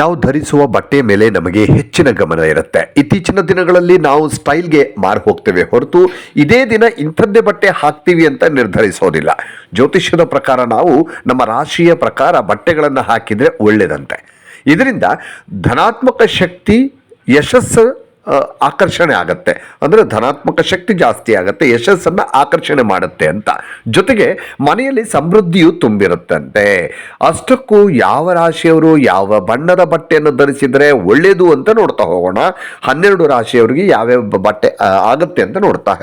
ನಾವು ಧರಿಸುವ ಬಟ್ಟೆ ಮೇಲೆ ನಮಗೆ ಹೆಚ್ಚಿನ ಗಮನ ಇರುತ್ತೆ. ಇತ್ತೀಚಿನ ದಿನಗಳಲ್ಲಿ ನಾವು ಸ್ಟೈಲ್ಗೆ ಮಾರು ಹೋಗ್ತೇವೆ ಹೊರತು ಇದೇ ದಿನ ಇಂಥದ್ದೇ ಬಟ್ಟೆ ಹಾಕ್ತೀವಿ ಅಂತ ನಿರ್ಧರಿಸೋದಿಲ್ಲ. ಜ್ಯೋತಿಷ್ಯದ ಪ್ರಕಾರ ನಾವು ನಮ್ಮ ರಾಶಿಯ ಪ್ರಕಾರ ಬಟ್ಟೆಗಳನ್ನು ಹಾಕಿದರೆ ಒಳ್ಳೆಯದಂತೆ ಇದರಿಂದ ಧನಾತ್ಮಕ ಶಕ್ತಿ, ಯಶಸ್ಸು ಆಕರ್ಷಣೆ ಆಗತ್ತೆ. ಅಂದರೆ ಧನಾತ್ಮಕ ಶಕ್ತಿ ಜಾಸ್ತಿ ಆಗುತ್ತೆ, ಯಶಸ್ಸನ್ನು ಆಕರ್ಷಣೆ ಮಾಡುತ್ತೆ ಅಂತ. ಜೊತೆಗೆ ಮನೆಯಲ್ಲಿ ಸಮೃದ್ಧಿಯು ತುಂಬಿರುತ್ತಂತೆ. ಅಷ್ಟಕ್ಕೂ ಯಾವ ರಾಶಿಯವರು ಯಾವ ಬಣ್ಣದ ಬಟ್ಟೆಯನ್ನು ಧರಿಸಿದರೆ ಒಳ್ಳೆಯದು ಅಂತ ನೋಡ್ತಾ ಹೋಗೋಣ. ಹನ್ನೆರಡು ರಾಶಿಯವರಿಗೆ ಯಾವ್ಯಾವ ಬಟ್ಟೆ ಆಗುತ್ತೆ ಅಂತ ನೋಡ್ತಾ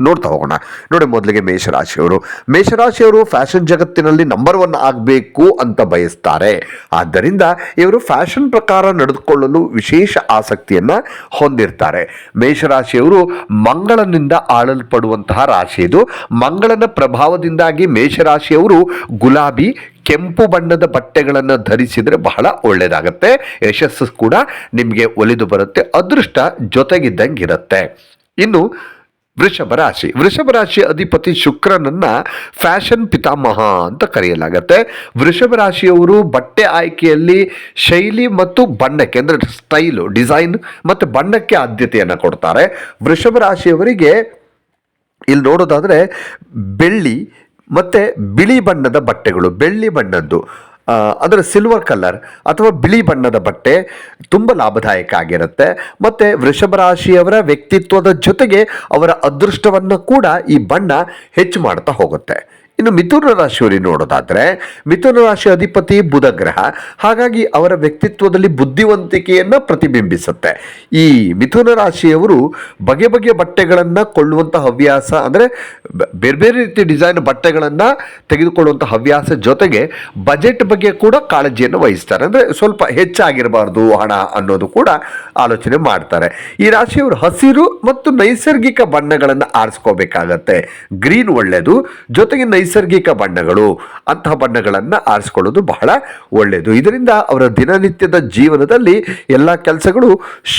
ನೋಡ್ತಾ ಹೋಗೋಣ. ನೋಡಿ ಮೊದಲಿಗೆ ಮೇಷರಾಶಿಯವರು. ಮೇಷರಾಶಿಯವರು ಫ್ಯಾಷನ್ ಜಗತ್ತಿನಲ್ಲಿ ನಂಬರ್ ಒನ್ ಆಗಬೇಕು ಅಂತ ಬಯಸ್ತಾರೆ. ಆದ್ದರಿಂದ ಇವರು ಫ್ಯಾಷನ್ ಪ್ರಕಾರ ನಡೆದುಕೊಳ್ಳಲು ವಿಶೇಷ ಆಸಕ್ತಿಯನ್ನು ಹೊಂದಿರ್ತಾರೆ. ಮೇಷರಾಶಿಯವರು ಮಂಗಳನಿಂದ ಆಳಲ್ಪಡುವಂತಹ ರಾಶಿ ಇದು. ಮಂಗಳನ ಪ್ರಭಾವದಿಂದಾಗಿ ಮೇಷರಾಶಿಯವರು ಗುಲಾಬಿ, ಕೆಂಪು ಬಣ್ಣದ ಬಟ್ಟೆಗಳನ್ನು ಧರಿಸಿದರೆ ಬಹಳ ಒಳ್ಳೆಯದಾಗತ್ತೆ. ಯಶಸ್ಸು ಕೂಡ ನಿಮಗೆ ಒಲಿದು ಬರುತ್ತೆ. ಅದೃಷ್ಟ ಜೊತೆಗಿದ್ದಂಗಿರುತ್ತೆ. ಇನ್ನು ವೃಷಭ ರಾಶಿ. ವೃಷಭ ರಾಶಿ ಅಧಿಪತಿ ಶುಕ್ರನನ್ನ ಫ್ಯಾಷನ್ ಪಿತಾಮಹ ಅಂತ ಕರೆಯಲಾಗತ್ತೆ. ವೃಷಭ ರಾಶಿಯವರು ಬಟ್ಟೆ ಆಯ್ಕೆಯಲ್ಲಿ ಶೈಲಿ ಮತ್ತು ಬಣ್ಣಕ್ಕೆ, ಅಂದರೆ ಸ್ಟೈಲು, ಡಿಸೈನ್ ಮತ್ತು ಬಣ್ಣಕ್ಕೆ ಆದ್ಯತೆಯನ್ನು ಕೊಡ್ತಾರೆ. ವೃಷಭ ರಾಶಿಯವರಿಗೆ ಇಲ್ಲಿ ನೋಡೋದಾದರೆ ಬೆಳ್ಳಿ ಮತ್ತು ಬಿಳಿ ಬಣ್ಣದ ಬಟ್ಟೆಗಳು, ಬೆಳ್ಳಿ ಬಣ್ಣದ್ದು. ಅದರ ಸಿಲ್ವರ್ ಕಲರ್ ಅಥವಾ ಬಿಳಿ ಬಣ್ಣದ ಬಟ್ಟೆ ತುಂಬ ಲಾಭದಾಯಕ ಆಗಿರುತ್ತೆ. ಮತ್ತು ವೃಷಭ ರಾಶಿಯವರ ವ್ಯಕ್ತಿತ್ವದ ಜೊತೆಗೆ ಅವರ ಅದೃಷ್ಟವನ್ನು ಕೂಡ ಈ ಬಣ್ಣ ಹೆಚ್ಚು ಮಾಡ್ತಾ ಹೋಗುತ್ತೆ. ಇನ್ನು ಮಿಥುನ ರಾಶಿಯವರಿಗೆ ನೋಡೋದಾದರೆ, ಮಿಥುನ ರಾಶಿ ಅಧಿಪತಿ ಬುಧ ಗ್ರಹ ಹಾಗಾಗಿ ಅವರ ವ್ಯಕ್ತಿತ್ವದಲ್ಲಿ ಬುದ್ಧಿವಂತಿಕೆಯನ್ನು ಪ್ರತಿಬಿಂಬಿಸುತ್ತೆ. ಈ ಮಿಥುನ ರಾಶಿಯವರು ಬಗೆ ಬಗೆಯ ಬಟ್ಟೆಗಳನ್ನು ಕೊಳ್ಳುವಂಥ ಹವ್ಯಾಸ ಅಂದರೆ ಬೇರೆ ಬೇರೆ ರೀತಿ ಡಿಸೈನ್ ಬಟ್ಟೆಗಳನ್ನು ತೆಗೆದುಕೊಳ್ಳುವಂಥ ಹವ್ಯಾಸ ಜೊತೆಗೆ ಬಜೆಟ್ ಬಗ್ಗೆ ಕೂಡ ಕಾಳಜಿಯನ್ನು ವಹಿಸ್ತಾರೆ. ಅಂದರೆ ಸ್ವಲ್ಪ ಹೆಚ್ಚಾಗಿರಬಾರ್ದು ಹಣ ಅನ್ನೋದು ಕೂಡ ಆಲೋಚನೆ ಮಾಡ್ತಾರೆ. ಈ ರಾಶಿಯವರು ಹಸಿರು ಮತ್ತು ನೈಸರ್ಗಿಕ ಬಣ್ಣಗಳನ್ನು ಆರಿಸ್ಕೋಬೇಕಾಗತ್ತೆ. ಗ್ರೀನ್ ಒಳ್ಳೆಯದು ಜೊತೆಗೆ ನೈಸರ್ಗಿಕ ಬಣ್ಣಗಳು, ಅಂತಹ ಬಣ್ಣಗಳನ್ನು ಆರಿಸ್ಕೊಳ್ಳೋದು ಬಹಳ ಒಳ್ಳೆಯದು ಇದರಿಂದ ಅವರ ದಿನನಿತ್ಯದ ಜೀವನದಲ್ಲಿ ಎಲ್ಲ ಕೆಲಸಗಳು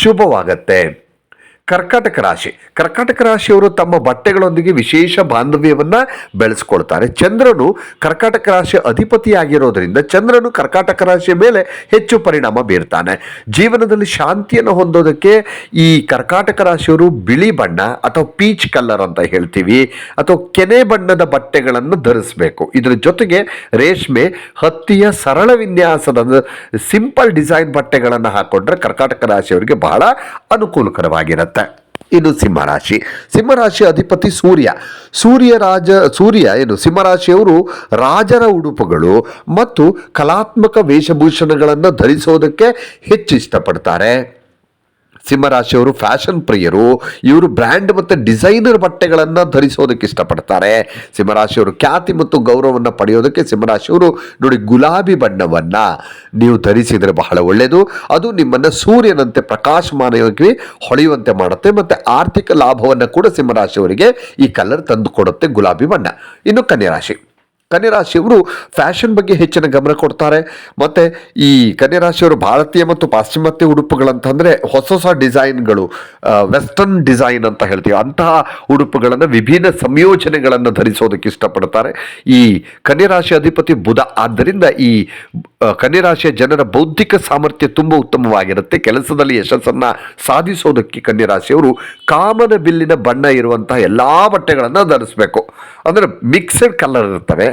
ಶುಭವಾಗತ್ತೆ. ಕರ್ಕಾಟಕ ರಾಶಿ. ಕರ್ಕಾಟಕ ರಾಶಿಯವರು ತಮ್ಮ ಬಟ್ಟೆಗಳೊಂದಿಗೆ ವಿಶೇಷ ಬಾಂಧವ್ಯವನ್ನು ಬೆಳೆಸ್ಕೊಳ್ತಾರೆ. ಚಂದ್ರನು ಕರ್ಕಾಟಕ ರಾಶಿ ಅಧಿಪತಿಯಾಗಿರೋದ್ರಿಂದ ಚಂದ್ರನು ಕರ್ಕಾಟಕ ರಾಶಿಯ ಮೇಲೆ ಹೆಚ್ಚು ಪರಿಣಾಮ ಬೀರ್ತಾನೆ. ಜೀವನದಲ್ಲಿ ಶಾಂತಿಯನ್ನು ಹೊಂದೋದಕ್ಕೆ ಈ ಕರ್ಕಾಟಕ ರಾಶಿಯವರು ಬಿಳಿ ಬಣ್ಣ ಅಥವಾ ಪೀಚ್ ಕಲರ್ ಅಂತ ಹೇಳ್ತೀವಿ. ಅಥವಾ ಕೆನೆ ಬಣ್ಣದ ಬಟ್ಟೆಗಳನ್ನು ಧರಿಸಬೇಕು. ಇದರ ಜೊತೆಗೆ ರೇಷ್ಮೆ ಹತ್ತಿಯ ಸರಳ ವಿನ್ಯಾಸದ ಸಿಂಪಲ್ ಡಿಸೈನ್ ಬಟ್ಟೆಗಳನ್ನು ಹಾಕೊಂಡ್ರೆ ಕರ್ಕಾಟಕ ರಾಶಿಯವರಿಗೆ ಬಹಳ ಅನುಕೂಲಕರವಾಗಿರುತ್ತೆ. ಇನ್ನು ಸಿಂಹರಾಶಿ. ಸಿಂಹರಾಶಿ ಅಧಿಪತಿ ಸೂರ್ಯ. ಸೂರ್ಯ ರಾಜ, ಸೂರ್ಯ ಏನು? ಸಿಂಹರಾಶಿಯವರು ರಾಜರ ಉಡುಪುಗಳು ಮತ್ತು ಕಲಾತ್ಮಕ ವೇಷಭೂಷಣಗಳನ್ನು ಧರಿಸೋದಕ್ಕೆ ಹೆಚ್ಚು ಇಷ್ಟಪಡ್ತಾರೆ ಸಿಂಹರಾಶಿಯವರು ಫ್ಯಾಷನ್ ಪ್ರಿಯರು, ಇವರು ಬ್ರ್ಯಾಂಡ್ ಮತ್ತು ಡಿಸೈನರ್ ಬಟ್ಟೆಗಳನ್ನು ಧರಿಸೋದಕ್ಕೆ ಇಷ್ಟಪಡ್ತಾರೆ. ಸಿಂಹರಾಶಿಯವರು ಖ್ಯಾತಿ ಮತ್ತು ಗೌರವವನ್ನು ಪಡೆಯೋದಕ್ಕೆ ಸಿಂಹರಾಶಿಯವರು ನೋಡಿ ಗುಲಾಬಿ ಬಣ್ಣವನ್ನು. ನೀವು ಧರಿಸಿದರೆ ಬಹಳ ಒಳ್ಳೆಯದು ಅದು ನಿಮ್ಮನ್ನು ಸೂರ್ಯನಂತೆ ಪ್ರಕಾಶಮಾನವಾಗಿ ಹೊಳೆಯುವಂತೆ ಮಾಡುತ್ತೆ ಮತ್ತು ಆರ್ಥಿಕ ಲಾಭವನ್ನು ಕೂಡ ಸಿಂಹರಾಶಿಯವರಿಗೆ ಈ ಕಲರ್ ತಂದುಕೊಡುತ್ತೆ ಗುಲಾಬಿ ಬಣ್ಣ. ಇನ್ನು ಕನ್ಯರಾಶಿ ಕನ್ಯರಾಶಿಯವರು ಫ್ಯಾಷನ್ ಬಗ್ಗೆ ಹೆಚ್ಚಿನ ಗಮನ ಕೊಡ್ತಾರೆ. ಮತ್ತು ಈ ಕನ್ಯರಾಶಿಯವರು ಭಾರತೀಯ ಮತ್ತು ಪಾಶ್ಚಿಮಾತ್ಯ ಉಡುಪುಗಳಂತಂದರೆ ಹೊಸ ಹೊಸ ಡಿಸೈನ್ಗಳು ವೆಸ್ಟರ್ನ್ ಡಿಸೈನ್ ಅಂತ ಹೇಳ್ತೀವಿ. ಅಂತಹ ಉಡುಪುಗಳನ್ನು ವಿಭಿನ್ನ ಸಂಯೋಜನೆಗಳನ್ನು ಧರಿಸೋದಕ್ಕೆ ಇಷ್ಟಪಡ್ತಾರೆ. ಈ ಕನ್ಯರಾಶಿ ಅಧಿಪತಿ ಬುಧ. ಆದ್ದರಿಂದ ಈ ಕನ್ಯರಾಶಿಯ ಜನರ ಬೌದ್ಧಿಕ ಸಾಮರ್ಥ್ಯ ತುಂಬ ಉತ್ತಮವಾಗಿರುತ್ತೆ. ಕೆಲಸದಲ್ಲಿ ಯಶಸ್ಸನ್ನು ಸಾಧಿಸೋದಕ್ಕೆ ಕನ್ಯರಾಶಿಯವರು ಕಾಮನ ಬಿಲ್ಲಿನ ಬಣ್ಣ ಇರುವಂತಹ ಎಲ್ಲ ಬಟ್ಟೆಗಳನ್ನು ಧರಿಸಬೇಕು. ಅಂದರೆ ಮಿಕ್ಸೆಡ್ ಕಲರ್ ಇರ್ತವೆ.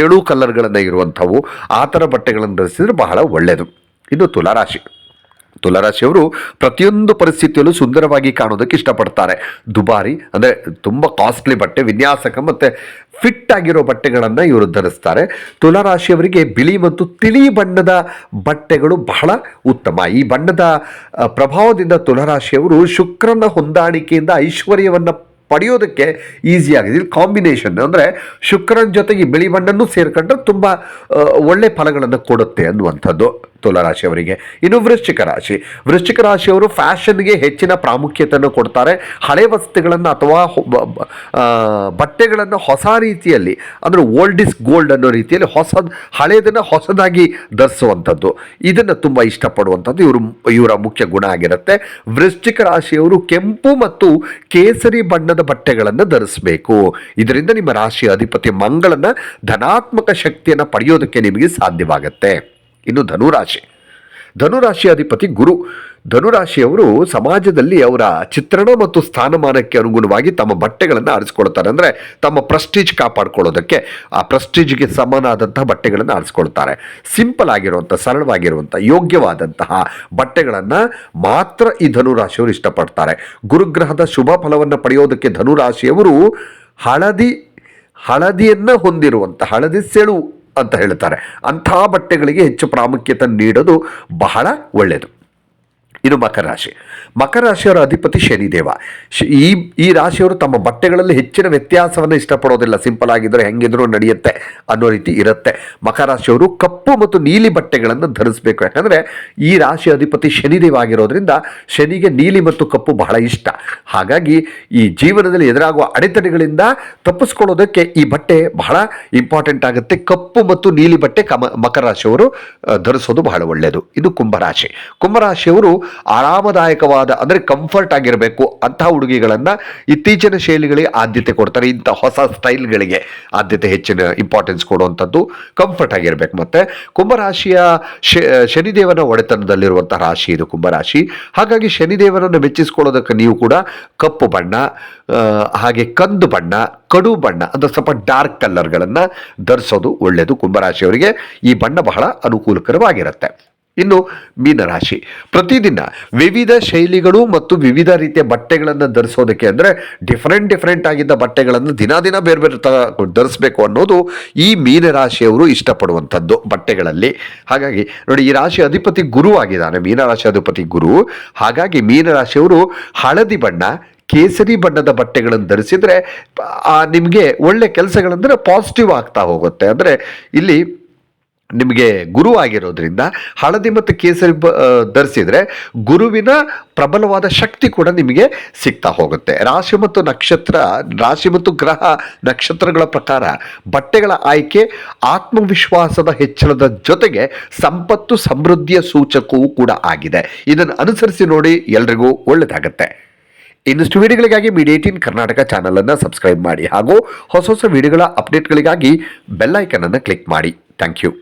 ಏಳು ಕಲರ್ಗಳನ್ನು ಇರುವಂಥವು ಆ ಥರ ಬಟ್ಟೆಗಳನ್ನು ಧರಿಸಿದರೆ ಬಹಳ ಒಳ್ಳೆಯದು ಇದು ತುಲಾರಾಶಿ. ತುಲಾರಾಶಿಯವರು ಪ್ರತಿಯೊಂದು ಪರಿಸ್ಥಿತಿಯಲ್ಲೂ ಸುಂದರವಾಗಿ ಕಾಣೋದಕ್ಕೆ ಇಷ್ಟಪಡ್ತಾರೆ. ದುಬಾರಿ, ಅಂದರೆ ತುಂಬ ಕಾಸ್ಟ್ಲಿ ಬಟ್ಟೆ, ವಿನ್ಯಾಸಕ ಮತ್ತು ಫಿಟ್ ಆಗಿರೋ ಬಟ್ಟೆಗಳನ್ನು ಇವರು ಧರಿಸ್ತಾರೆ. ತುಲಾರಾಶಿಯವರಿಗೆ ಬಿಳಿ ಮತ್ತು ತಿಳಿ ಬಣ್ಣದ ಬಟ್ಟೆಗಳು ಬಹಳ ಉತ್ತಮ. ಈ ಬಣ್ಣದ ಪ್ರಭಾವದಿಂದ ತುಲಾರಾಶಿಯವರು ಶುಕ್ರನ ಹೊಂದಾಣಿಕೆಯಿಂದ ಐಶ್ವರ್ಯವನ್ನು ಪಡೆಯೋದಕ್ಕೆ ಈಸಿ ಆಗಿದೆ. ಇಲ್ಲಿ ಕಾಂಬಿನೇಷನ್ ಅಂದರೆ ಶುಕ್ರನ ಜೊತೆಗೆ ಬಿಳಿ ಬಣ್ಣನೂ ಸೇರ್ಕೊಂಡ್ರೆ ತುಂಬ ಒಳ್ಳೆ ಫಲಗಳನ್ನು ಕೊಡುತ್ತೆ ಅನ್ನುವಂಥದ್ದು ತುಲಾರಾಶಿಯವರಿಗೆ. ಇನ್ನು ವೃಶ್ಚಿಕ ರಾಶಿ. ವೃಶ್ಚಿಕ ರಾಶಿಯವರು ಫ್ಯಾಷನ್ಗೆ ಹೆಚ್ಚಿನ ಪ್ರಾಮುಖ್ಯತೆಯನ್ನು ಕೊಡ್ತಾರೆ. ಹಳೆ ವಸ್ತುಗಳನ್ನು ಅಥವಾ ಬಟ್ಟೆಗಳನ್ನು ಹೊಸ ರೀತಿಯಲ್ಲಿ, ಅಂದರೆ ಓಲ್ಡ್ ಇಸ್ ಗೋಲ್ಡ್ ಅನ್ನೋ ರೀತಿಯಲ್ಲಿ ಹೊಸ ಹಳೆಯದನ್ನು ಹೊಸದಾಗಿ ಧರಿಸುವಂಥದ್ದು. ಇದನ್ನು ತುಂಬ ಇಷ್ಟಪಡುವಂಥದ್ದು ಇವರು, ಇವರ ಮುಖ್ಯ ಗುಣ ಆಗಿರುತ್ತೆ. ವೃಶ್ಚಿಕ ರಾಶಿಯವರು ಕೆಂಪು ಮತ್ತು ಕೇಸರಿ ಬಣ್ಣದ ಬಟ್ಟೆಗಳನ್ನು ಧರಿಸಬೇಕು. ಇದರಿಂದ ನಿಮ್ಮ ರಾಶಿಯ ಅಧಿಪತಿ ಮಂಗಳನ ಧನಾತ್ಮಕ ಶಕ್ತಿಯನ್ನು ಪಡೆಯೋದಕ್ಕೆ ನಿಮಗೆ ಸಾಧ್ಯವಾಗುತ್ತೆ. ಇನ್ನು ಧನುರಾಶಿ. ಧನುರಾಶಿ ಅಧಿಪತಿ ಗುರು. ಧನುರಾಶಿಯವರು ಸಮಾಜದಲ್ಲಿ ಅವರ ಚಿತ್ರಣ ಮತ್ತು ಸ್ಥಾನಮಾನಕ್ಕೆ ಅನುಗುಣವಾಗಿ ತಮ್ಮ ಬಟ್ಟೆಗಳನ್ನು ಆರಿಸ್ಕೊಳ್ತಾರೆ ಅಂದರೆ ತಮ್ಮ ಪ್ರಸ್ಟೀಜ್ ಕಾಪಾಡ್ಕೊಳ್ಳೋದಕ್ಕೆ ಆ ಪ್ರಸ್ಟೀಜ್ಗೆ ಸಮನಾದಂತಹ ಬಟ್ಟೆಗಳನ್ನು ಆರಿಸ್ಕೊಳ್ತಾರೆ ಸಿಂಪಲ್ ಆಗಿರುವಂಥ, ಸರಳವಾಗಿರುವಂಥ, ಯೋಗ್ಯವಾದಂತಹ ಬಟ್ಟೆಗಳನ್ನು ಮಾತ್ರ ಈ ಧನುರಾಶಿಯವರು ಇಷ್ಟಪಡ್ತಾರೆ. ಗುರುಗ್ರಹದ ಶುಭ ಫಲವನ್ನು ಪಡೆಯೋದಕ್ಕೆ ಧನುರಾಶಿಯವರು ಹಳದಿ, ಹಳದಿಯನ್ನು ಹೊಂದಿರುವಂಥ, ಹಳದಿ ಸೆಳು ಅಂತ ಹೇಳ್ತಾರೆ. ಅಂಥ ಬಟ್ಟೆಗಳಿಗೆ ಹೆಚ್ಚು ಪ್ರಾಮುಖ್ಯತೆ ನೀಡೋದು ಬಹಳ ಒಳ್ಳೆಯದು ಇನ್ನು ಮಕರ ರಾಶಿ. ಮಕರ ರಾಶಿಯವರ ಅಧಿಪತಿ ಶನಿದೇವ. ಈ ಈ ರಾಶಿಯವರು ತಮ್ಮ ಬಟ್ಟೆಗಳಲ್ಲಿ ಹೆಚ್ಚಿನ ವ್ಯತ್ಯಾಸವನ್ನು ಇಷ್ಟಪಡೋದಿಲ್ಲ. ಸಿಂಪಲ್ ಆಗಿದ್ದರೆ ಹೆಂಗಿದ್ರೂ ನಡೆಯುತ್ತೆ, ಅನ್ನೋ ರೀತಿ ಇರುತ್ತೆ. ಮಕರ ರಾಶಿಯವರು ಕಪ್ಪು ಮತ್ತು ನೀಲಿ ಬಟ್ಟೆಗಳನ್ನು ಧರಿಸಬೇಕು. ಯಾಕಂದರೆ ಈ ರಾಶಿ ಅಧಿಪತಿ ಶನಿದೇವ ಆಗಿರೋದ್ರಿಂದ ಶನಿಗೆ ನೀಲಿ ಮತ್ತು ಕಪ್ಪು ಬಹಳ ಇಷ್ಟ. ಹಾಗಾಗಿ ಈ ಜೀವನದಲ್ಲಿ ಎದುರಾಗುವ ಅಡೆತಡೆಗಳಿಂದ ತಪ್ಪಿಸ್ಕೊಳ್ಳೋದಕ್ಕೆ ಈ ಬಟ್ಟೆ ಬಹಳ ಇಂಪಾರ್ಟೆಂಟ್ ಆಗುತ್ತೆ. ಕಪ್ಪು ಮತ್ತು ನೀಲಿ ಬಟ್ಟೆ ಕಮ, ಮಕರ ರಾಶಿಯವರು ಧರಿಸೋದು ಬಹಳ ಒಳ್ಳೆಯದು ಇದು ಕುಂಭರಾಶಿ ಕುಂಭರಾಶಿಯವರು ಆರಾಮದಾಯಕವಾದ, ಅಂದರೆ ಕಂಫರ್ಟ್ ಆಗಿರಬೇಕು ಅಂತಹ ಉಡುಗೆಗಳನ್ನು ಇತ್ತೀಚಿನ ಶೈಲಿಗಳಿಗೆ ಆದ್ಯತೆ ಕೊಡ್ತಾರೆ. ಇಂಥ ಹೊಸ ಸ್ಟೈಲ್ಗಳಿಗೆ ಆದ್ಯತೆ ಹೆಚ್ಚಿನ ಇಂಪಾರ್ಟೆನ್ಸ್ ಕೊಡುವಂಥದ್ದು ಕಂಫರ್ಟ್ ಆಗಿರಬೇಕು. ಮತ್ತು ಕುಂಭರಾಶಿಯ ಶನಿದೇವನ ಒಡೆತನದಲ್ಲಿರುವಂಥ ರಾಶಿ ಇದು ಕುಂಭರಾಶಿ. ಹಾಗಾಗಿ ಶನಿದೇವನನ್ನು ಮೆಚ್ಚಿಸ್ಕೊಳ್ಳೋದಕ್ಕೆ ನೀವು ಕೂಡ ಕಪ್ಪು ಬಣ್ಣ ಹಾಗೆ ಕಂದು ಬಣ್ಣ, ಕಡು ಬಣ್ಣ, ಅಂದರೆ ಸ್ವಲ್ಪ ಡಾರ್ಕ್ ಕಲರ್ಗಳನ್ನು ಧರಿಸೋದು ಒಳ್ಳೆಯದು ಕುಂಭರಾಶಿಯವರಿಗೆ. ಈ ಬಣ್ಣ ಬಹಳ ಅನುಕೂಲಕರವಾಗಿರುತ್ತೆ. ಇನ್ನು ಮೀನರಾಶಿ. ಪ್ರತಿದಿನ ವಿವಿಧ ಶೈಲಿಗಳು ಮತ್ತು ವಿವಿಧ ರೀತಿಯ ಬಟ್ಟೆಗಳನ್ನು ಧರಿಸೋದಕ್ಕೆ ಅಂದರೆ ಡಿಫ್ರೆಂಟ್ ಡಿಫ್ರೆಂಟ್ ಆಗಿದ್ದ ಬಟ್ಟೆಗಳನ್ನು ದಿನ ದಿನ ಬೇರೆ ಬೇರೆ ತ ಧರಿಸಬೇಕು ಅನ್ನೋದು ಈ ಮೀನರಾಶಿಯವರು ಇಷ್ಟಪಡುವಂಥದ್ದು ಬಟ್ಟೆಗಳಲ್ಲಿ. ಹಾಗಾಗಿ ನೋಡಿ ಈ ರಾಶಿ ಅಧಿಪತಿ ಗುರು ಆಗಿದ್ದಾನೆ, ಮೀನರಾಶಿ ಅಧಿಪತಿ ಗುರು. ಹಾಗಾಗಿ ಮೀನರಾಶಿಯವರು ಹಳದಿ ಬಣ್ಣ, ಕೇಸರಿ ಬಣ್ಣದ ಬಟ್ಟೆಗಳನ್ನು ಧರಿಸಿದರೆ ನಿಮಗೆ ಒಳ್ಳೆ ಕೆಲಸಗಳಂದರೆ ಪಾಸಿಟಿವ್ ಆಗ್ತಾ ಹೋಗುತ್ತೆ. ಅಂದರೆ ಇಲ್ಲಿ ನಿಮಗೆ ಗುರು ಆಗಿರೋದ್ರಿಂದ ಹಳದಿ ಮತ್ತು ಕೇಸರಿ ಬ ಧರಿಸಿದರೆ ಗುರುವಿನ ಪ್ರಬಲವಾದ ಶಕ್ತಿ ಕೂಡ ನಿಮಗೆ ಸಿಗ್ತಾ ಹೋಗುತ್ತೆ. ರಾಶಿ ಮತ್ತು ನಕ್ಷತ್ರ, ರಾಶಿ ಮತ್ತು ಗ್ರಹ ನಕ್ಷತ್ರಗಳ ಪ್ರಕಾರ ಬಟ್ಟೆಗಳ ಆಯ್ಕೆ ಆತ್ಮವಿಶ್ವಾಸದ ಹೆಚ್ಚಳದ ಜೊತೆಗೆ ಸಂಪತ್ತು ಸಮೃದ್ಧಿಯ ಸೂಚಕವೂ ಕೂಡ ಆಗಿದೆ. ಇದನ್ನು ಅನುಸರಿಸಿ ನೋಡಿ ಎಲ್ರಿಗೂ ಒಳ್ಳೆಯದಾಗತ್ತೆ ಇನ್ನಷ್ಟು ವಿಡಿಯೋಗಳಿಗಾಗಿ ಮೀಡಿಯೇಟಿನ್ ಕರ್ನಾಟಕ ಚಾನಲನ್ನು ಸಬ್ಸ್ಕ್ರೈಬ್ ಮಾಡಿ ಹಾಗೂ ಹೊಸ ಹೊಸ ವಿಡಿಯೋಗಳ ಅಪ್ಡೇಟ್ಗಳಿಗಾಗಿ ಬೆಲ್ಲೈಕನನ್ನು ಕ್ಲಿಕ್ ಮಾಡಿ. Thank you.